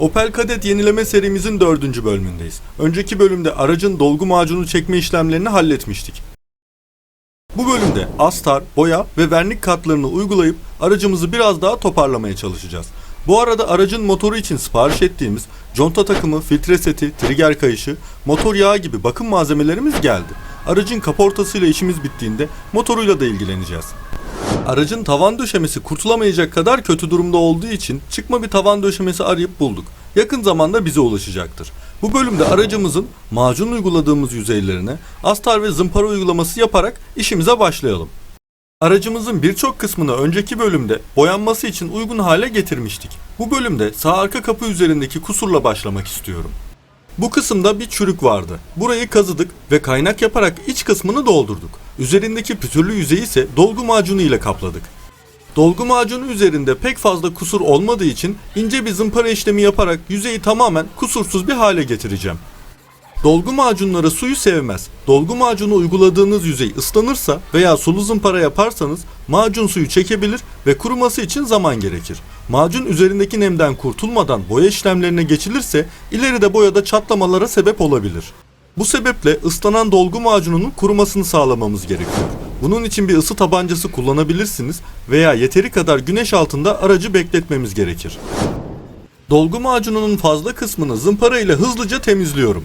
Opel Kadett yenileme serimizin dördüncü bölümündeyiz. Önceki bölümde aracın dolgu macunu çekme işlemlerini halletmiştik. Bu bölümde astar, boya ve vernik katlarını uygulayıp aracımızı biraz daha toparlamaya çalışacağız. Bu arada aracın motoru için sipariş ettiğimiz conta takımı, filtre seti, trigger kayışı, motor yağı gibi bakım malzemelerimiz geldi. Aracın kaportasıyla işimiz bittiğinde motoruyla da ilgileneceğiz. Aracın tavan döşemesi kurtulamayacak kadar kötü durumda olduğu için çıkma bir tavan döşemesi arayıp bulduk. Yakın zamanda bize ulaşacaktır. Bu bölümde aracımızın macun uyguladığımız yüzeylerine astar ve zımpara uygulaması yaparak işimize başlayalım. Aracımızın birçok kısmını önceki bölümde boyanması için uygun hale getirmiştik. Bu bölümde sağ arka kapı üzerindeki kusurla başlamak istiyorum. Bu kısımda bir çürük vardı. Burayı kazıdık ve kaynak yaparak iç kısmını doldurduk. Üzerindeki pütürlü yüzeyi ise dolgu macunu ile kapladık. Dolgu macunu üzerinde pek fazla kusur olmadığı için ince bir zımpara işlemi yaparak yüzeyi tamamen kusursuz bir hale getireceğim. Dolgu macunları suyu sevmez. Dolgu macunu uyguladığınız yüzey ıslanırsa veya sulu zımpara yaparsanız macun suyu çekebilir ve kuruması için zaman gerekir. Macun üzerindeki nemden kurtulmadan boya işlemlerine geçilirse ileride boyada çatlamalara sebep olabilir. Bu sebeple ıslanan dolgu macununun kurumasını sağlamamız gerekiyor. Bunun için bir ısı tabancası kullanabilirsiniz veya yeteri kadar güneş altında aracı bekletmemiz gerekir. Dolgu macununun fazla kısmını zımpara ile hızlıca temizliyorum.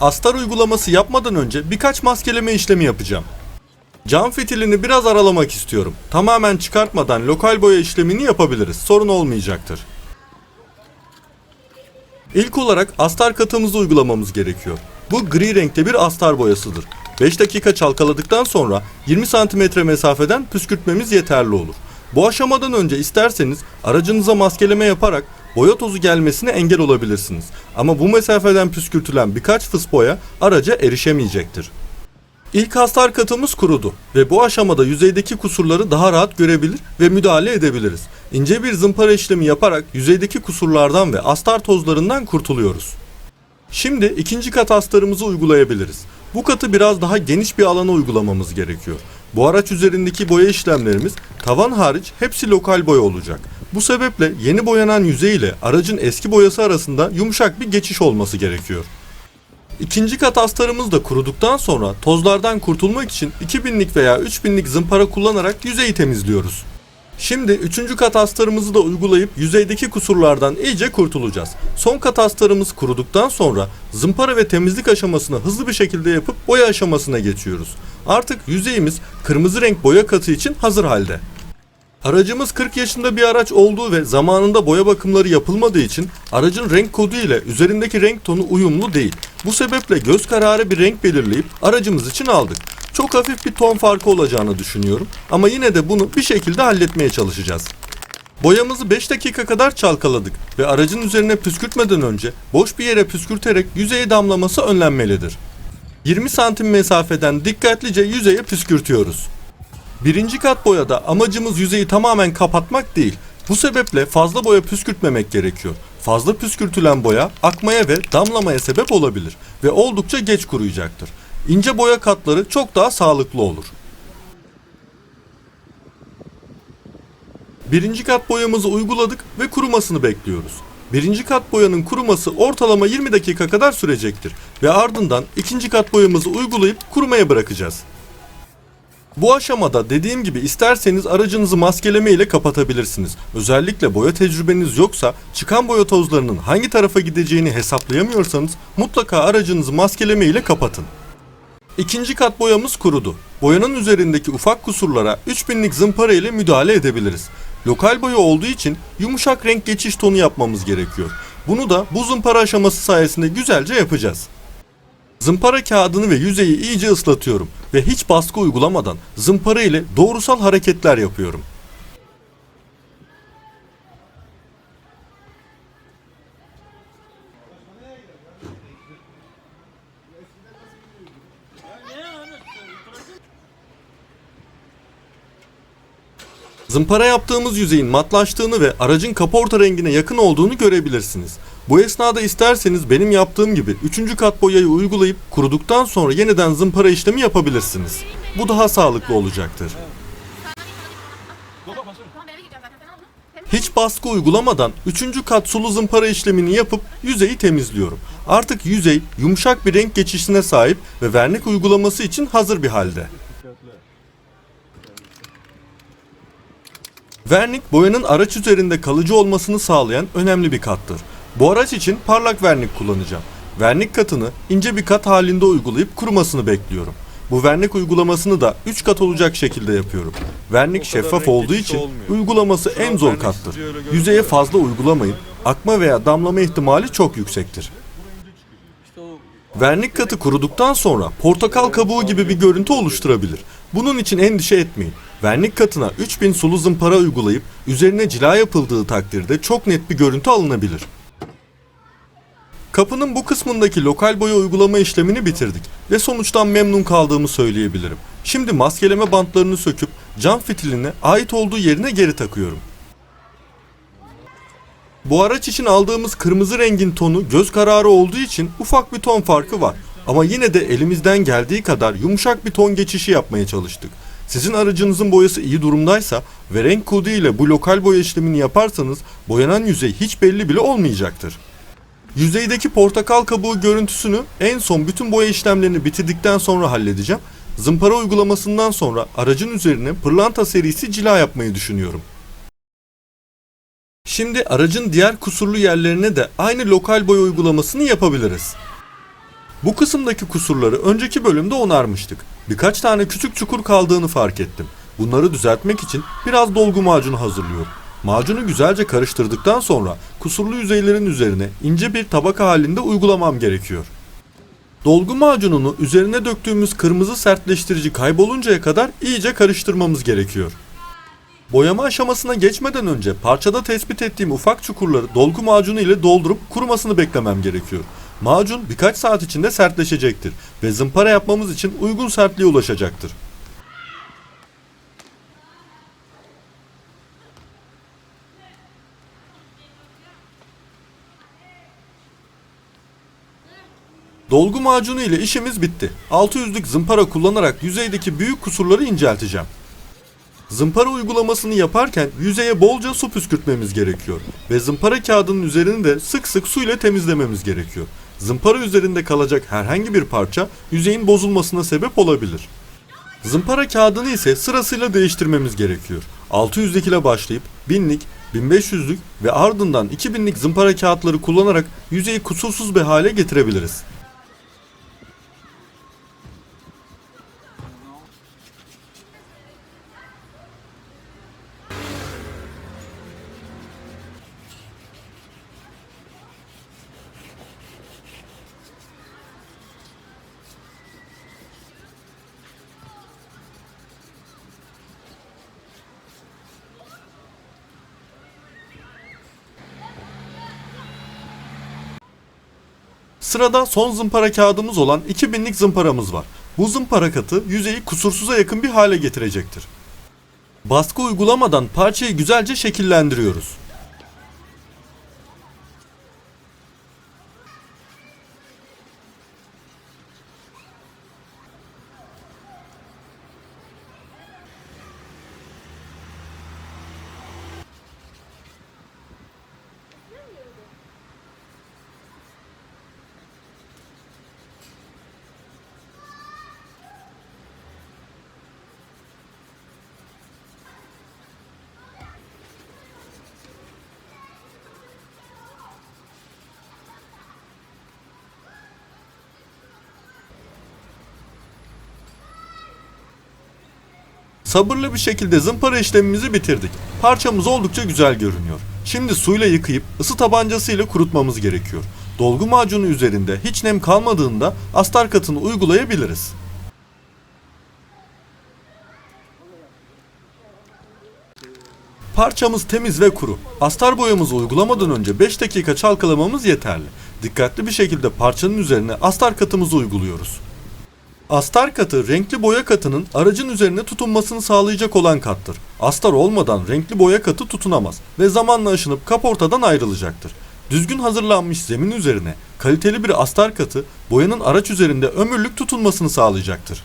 Astar uygulaması yapmadan önce birkaç maskeleme işlemi yapacağım. Cam fitilini biraz aralamak istiyorum. Tamamen çıkartmadan lokal boya işlemini yapabiliriz. Sorun olmayacaktır. İlk olarak astar katımızı uygulamamız gerekiyor. Bu gri renkte bir astar boyasıdır. 5 dakika çalkaladıktan sonra 20 santimetre mesafeden püskürtmemiz yeterli olur. Bu aşamadan önce isterseniz aracınıza maskeleme yaparak boya tozu gelmesine engel olabilirsiniz. Ama bu mesafeden püskürtülen birkaç fıs boya araca erişemeyecektir. İlk hastar katımız kurudu ve bu aşamada yüzeydeki kusurları daha rahat görebilir ve müdahale edebiliriz. İnce bir zımpara işlemi yaparak yüzeydeki kusurlardan ve astar tozlarından kurtuluyoruz. Şimdi ikinci kat astarımızı uygulayabiliriz. Bu katı biraz daha geniş bir alana uygulamamız gerekiyor. Bu araç üzerindeki boya işlemlerimiz tavan hariç hepsi lokal boya olacak. Bu sebeple yeni boyanan yüzey ile aracın eski boyası arasında yumuşak bir geçiş olması gerekiyor. İkinci kat astarımız da kuruduktan sonra tozlardan kurtulmak için 2000'lik veya 3000'lik zımpara kullanarak yüzeyi temizliyoruz. Şimdi üçüncü kat astarımızı da uygulayıp yüzeydeki kusurlardan iyice kurtulacağız. Son kat astarımız kuruduktan sonra zımpara ve temizlik aşamasını hızlı bir şekilde yapıp boya aşamasına geçiyoruz. Artık yüzeyimiz kırmızı renk boya katı için hazır halde. Aracımız 40 yaşında bir araç olduğu ve zamanında boya bakımları yapılmadığı için aracın renk kodu ile üzerindeki renk tonu uyumlu değil. Bu sebeple göz kararı bir renk belirleyip aracımız için aldık. Çok hafif bir ton farkı olacağını düşünüyorum ama yine de bunu bir şekilde halletmeye çalışacağız. Boyamızı 5 dakika kadar çalkaladık ve aracın üzerine püskürtmeden önce boş bir yere püskürterek yüzeye damlaması önlenmelidir. 20 santim mesafeden dikkatlice yüzeye püskürtüyoruz. Birinci kat boyada amacımız yüzeyi tamamen kapatmak değil. Bu sebeple fazla boya püskürtmemek gerekiyor. Fazla püskürtülen boya akmaya ve damlamaya sebep olabilir ve oldukça geç kuruyacaktır. İnce boya katları çok daha sağlıklı olur. Birinci kat boyamızı uyguladık ve kurumasını bekliyoruz. Birinci kat boyanın kuruması ortalama 20 dakika kadar sürecektir ve ardından ikinci kat boyamızı uygulayıp kurumaya bırakacağız. Bu aşamada dediğim gibi isterseniz aracınızı maskeleme ile kapatabilirsiniz. Özellikle boya tecrübeniz yoksa çıkan boya tozlarının hangi tarafa gideceğini hesaplayamıyorsanız mutlaka aracınızı maskeleme ile kapatın. İkinci kat boyamız kurudu. Boyanın üzerindeki ufak kusurlara 3000'lik zımpara ile müdahale edebiliriz. Lokal boya olduğu için yumuşak renk geçiş tonu yapmamız gerekiyor. Bunu da bu zımpara aşaması sayesinde güzelce yapacağız. Zımpara kağıdını ve yüzeyi iyice ıslatıyorum ve hiç baskı uygulamadan zımpara ile doğrusal hareketler yapıyorum. Zımpara yaptığımız yüzeyin matlaştığını ve aracın kaporta rengine yakın olduğunu görebilirsiniz. Bu esnada isterseniz benim yaptığım gibi 3. kat boyayı uygulayıp kuruduktan sonra yeniden zımpara işlemi yapabilirsiniz. Bu daha sağlıklı olacaktır. Hiç baskı uygulamadan 3. kat sulu zımpara işlemini yapıp yüzeyi temizliyorum. Artık yüzey yumuşak bir renk geçişine sahip ve vernik uygulaması için hazır bir halde. Vernik boyanın araç üzerinde kalıcı olmasını sağlayan önemli bir kattır. Bu araç için parlak vernik kullanacağım. Vernik katını ince bir kat halinde uygulayıp kurumasını bekliyorum. Bu vernik uygulamasını da 3 kat olacak şekilde yapıyorum. Vernik şeffaf olduğu için olmuyor. uygulaması Şu en zor kattır. Yüzeye fazla uygulamayın. Akma veya damlama ihtimali çok yüksektir. Vernik katı kuruduktan sonra portakal kabuğu gibi bir görüntü oluşturabilir. Bunun için endişe etmeyin. Vernik katına 3000 sulu zımpara uygulayıp üzerine cila yapıldığı takdirde çok net bir görüntü alınabilir. Kapının bu kısmındaki lokal boya uygulama işlemini bitirdik ve sonuçtan memnun kaldığımı söyleyebilirim. Şimdi maskeleme bantlarını söküp cam fitilini ait olduğu yerine geri takıyorum. Bu araç için aldığımız kırmızı rengin tonu göz kararı olduğu için ufak bir ton farkı var. Ama yine de elimizden geldiği kadar yumuşak bir ton geçişi yapmaya çalıştık. Sizin aracınızın boyası iyi durumdaysa ve renk kodu ile bu lokal boya işlemini yaparsanız boyanan yüzey hiç belli bile olmayacaktır. Yüzeydeki portakal kabuğu görüntüsünü en son bütün boya işlemlerini bitirdikten sonra halledeceğim. Zımpara uygulamasından sonra aracın üzerine pırlanta serisi cila yapmayı düşünüyorum. Şimdi aracın diğer kusurlu yerlerine de aynı lokal boya uygulamasını yapabiliriz. Bu kısımdaki kusurları önceki bölümde onarmıştık. Birkaç tane küçük çukur kaldığını fark ettim. Bunları düzeltmek için biraz dolgu macunu hazırlıyorum. Macunu güzelce karıştırdıktan sonra kusurlu yüzeylerin üzerine ince bir tabaka halinde uygulamam gerekiyor. Dolgu macununu üzerine döktüğümüz kırmızı sertleştirici kayboluncaya kadar iyice karıştırmamız gerekiyor. Boyama aşamasına geçmeden önce parçada tespit ettiğim ufak çukurları dolgu macunu ile doldurup kurumasını beklemem gerekiyor. Macun birkaç saat içinde sertleşecektir ve zımpara yapmamız için uygun sertliğe ulaşacaktır. Dolgu macunu ile işimiz bitti. 600'lük zımpara kullanarak yüzeydeki büyük kusurları incelteceğim. Zımpara uygulamasını yaparken yüzeye bolca su püskürtmemiz gerekiyor ve zımpara kağıdının üzerini de sık sık su ile temizlememiz gerekiyor. Zımpara üzerinde kalacak herhangi bir parça yüzeyin bozulmasına sebep olabilir. Zımpara kağıdını ise sırasıyla değiştirmemiz gerekiyor. 600'lik ile başlayıp 1000'lik, 1500'lük ve ardından 2000'lik zımpara kağıtları kullanarak yüzeyi kusursuz bir hale getirebiliriz. Sırada son zımpara kağıdımız olan 2000'lik zımparamız var. Bu zımpara katı yüzeyi kusursuza yakın bir hale getirecektir. Baskı uygulamadan parçayı güzelce şekillendiriyoruz. Sabırlı bir şekilde zımpara işlemimizi bitirdik. Parçamız oldukça güzel görünüyor. Şimdi suyla yıkayıp ısı tabancası ile kurutmamız gerekiyor. Dolgu macunu üzerinde hiç nem kalmadığında astar katını uygulayabiliriz. Parçamız temiz ve kuru. Astar boyamızı uygulamadan önce 5 dakika çalkalamamız yeterli. Dikkatli bir şekilde parçanın üzerine astar katımızı uyguluyoruz. Astar katı renkli boya katının aracın üzerine tutunmasını sağlayacak olan kattır. Astar olmadan renkli boya katı tutunamaz ve zamanla aşınıp kaportadan ayrılacaktır. Düzgün hazırlanmış zemin üzerine kaliteli bir astar katı boyanın araç üzerinde ömürlük tutulmasını sağlayacaktır.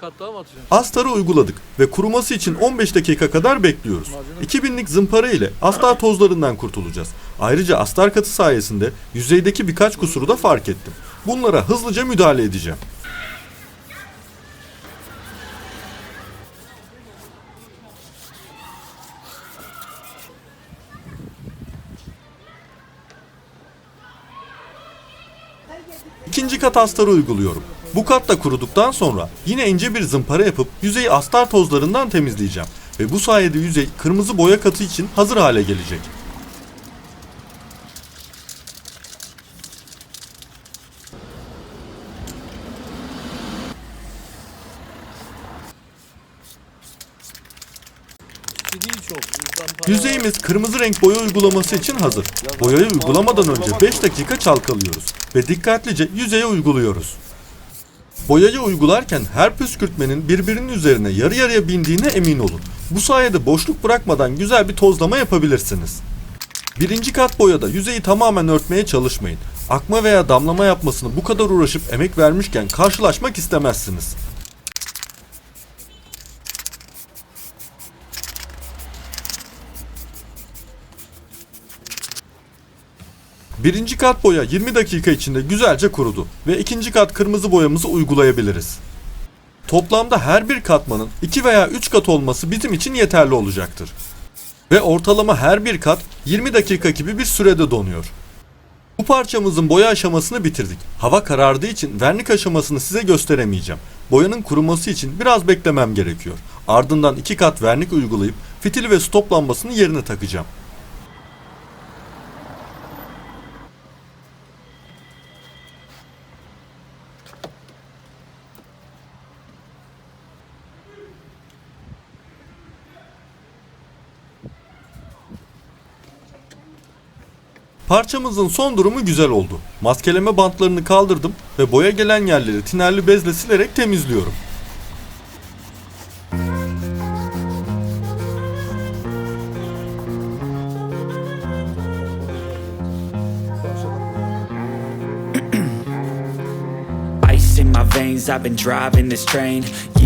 Kat daha mı atacaksın? Astarı uyguladık ve kuruması için 15 dakika kadar bekliyoruz. 2000'lik zımpara ile astar tozlarından kurtulacağız. Ayrıca astar katı sayesinde yüzeydeki birkaç kusuru da fark ettim. Bunlara hızlıca müdahale edeceğim. İkinci kat astarı uyguluyorum. Bu kat da kuruduktan sonra yine ince bir zımpara yapıp yüzeyi astar tozlarından temizleyeceğim. Ve bu sayede yüzey kırmızı boya katı için hazır hale gelecek. Yüzeyimiz kırmızı renk boya uygulaması için hazır. Boyayı uygulamadan önce 5 dakika çalkalıyoruz ve dikkatlice yüzeye uyguluyoruz. Boyayı uygularken her püskürtmenin birbirinin üzerine yarı yarıya bindiğine emin olun. Bu sayede boşluk bırakmadan güzel bir tozlama yapabilirsiniz. Birinci kat boyada yüzeyi tamamen örtmeye çalışmayın. Akma veya damlama yapmasını bu kadar uğraşıp emek vermişken karşılaşmak istemezsiniz. Birinci kat boya 20 dakika içinde güzelce kurudu ve ikinci kat kırmızı boyamızı uygulayabiliriz. Toplamda her bir katmanın 2 veya 3 kat olması bizim için yeterli olacaktır. Ve ortalama her bir kat 20 dakika gibi bir sürede donuyor. Bu parçamızın boya aşamasını bitirdik. Hava karardığı için vernik aşamasını size gösteremeyeceğim. Boyanın kuruması için biraz beklemem gerekiyor. Ardından iki kat vernik uygulayıp fitil ve stop lambasını yerine takacağım. Parçamızın son durumu güzel oldu. Maskeleme bantlarını kaldırdım ve boya gelen yerleri tinerli bezle silerek temizliyorum. I've been driving this train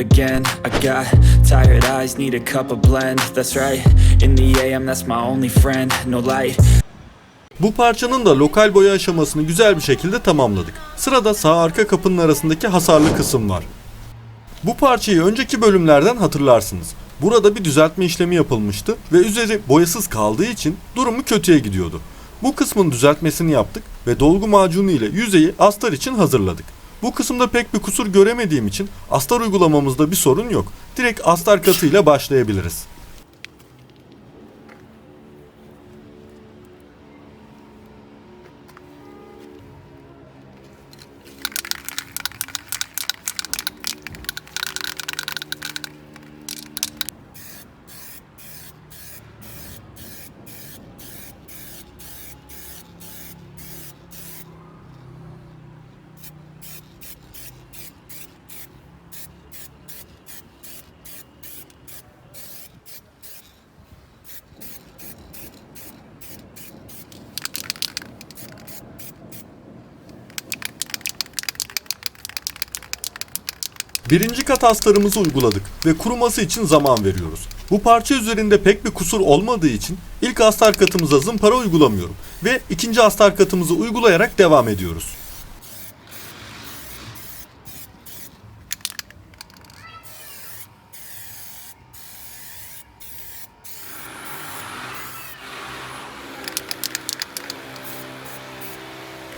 again I got tired eyes, need a cup of blend That's right, in the a.m. that's my only friend No light, Bu parçanın da lokal boya aşamasını güzel bir şekilde tamamladık. Sırada sağ arka kapının arasındaki hasarlı kısım var. Bu parçayı önceki bölümlerden hatırlarsınız. Burada bir düzeltme işlemi yapılmıştı ve üzeri boyasız kaldığı için durumu kötüye gidiyordu. Bu kısmın düzeltmesini yaptık ve dolgu macunu ile yüzeyi astar için hazırladık. Bu kısımda pek bir kusur göremediğim için astar uygulamamızda bir sorun yok. Direkt astar katıyla başlayabiliriz. Birinci kat astarımızı uyguladık ve kuruması için zaman veriyoruz. Bu parça üzerinde pek bir kusur olmadığı için ilk astar katımıza zımpara uygulamıyorum ve ikinci astar katımızı uygulayarak devam ediyoruz.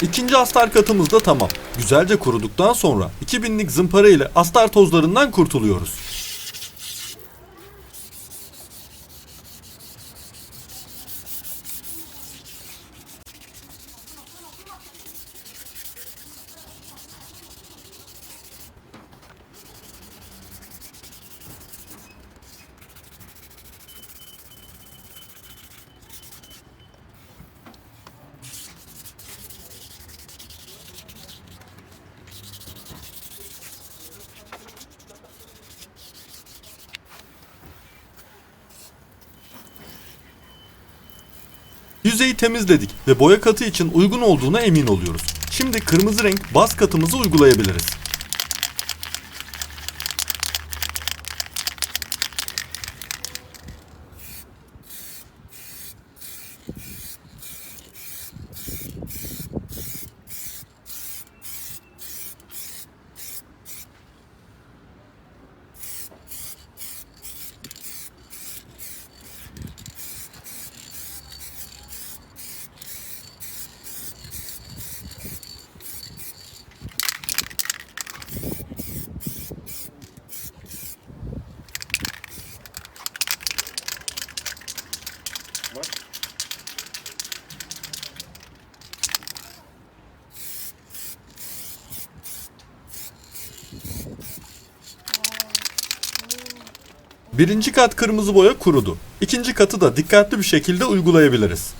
İkinci astar katımız da tamam. Güzelce kuruduktan sonra 2000'lik zımpara ile astar tozlarından kurtuluyoruz. Yüzeyi temizledik ve boya katı için uygun olduğuna emin oluyoruz. Şimdi kırmızı renk baz katımızı uygulayabiliriz. Birinci kat kırmızı boya kurudu. İkinci katı da dikkatli bir şekilde uygulayabiliriz.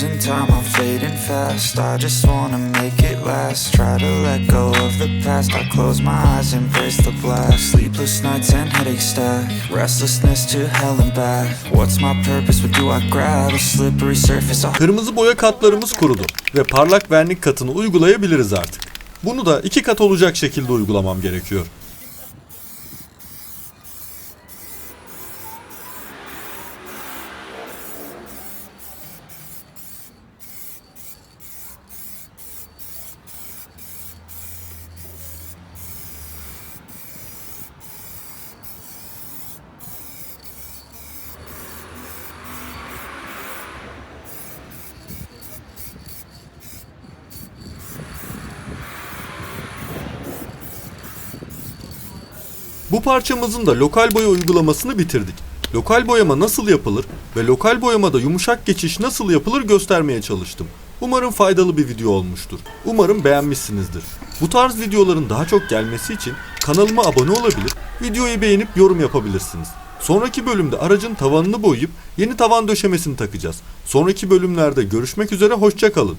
Losing time, I'm fading fast. I just wanna make it last. Try to let go of the past. I close my eyes, embrace the blast. Sleepless nights and headaches stack. Restlessness to hell and back. What's my purpose? What do I grab? A slippery surface. Kırmızı boya katlarımız kurudu ve parlak vernik katını uygulayabiliriz artık. Bunu da iki kat olacak şekilde uygulamam gerekiyor. Bu parçamızın da lokal boya uygulamasını bitirdik. Lokal boyama nasıl yapılır ve lokal boyamada yumuşak geçiş nasıl yapılır göstermeye çalıştım. Umarım faydalı bir video olmuştur. Umarım beğenmişsinizdir. Bu tarz videoların daha çok gelmesi için kanalıma abone olabilir, videoyu beğenip yorum yapabilirsiniz. Sonraki bölümde aracın tavanını boyayıp yeni tavan döşemesini takacağız. Sonraki bölümlerde görüşmek üzere hoşçakalın.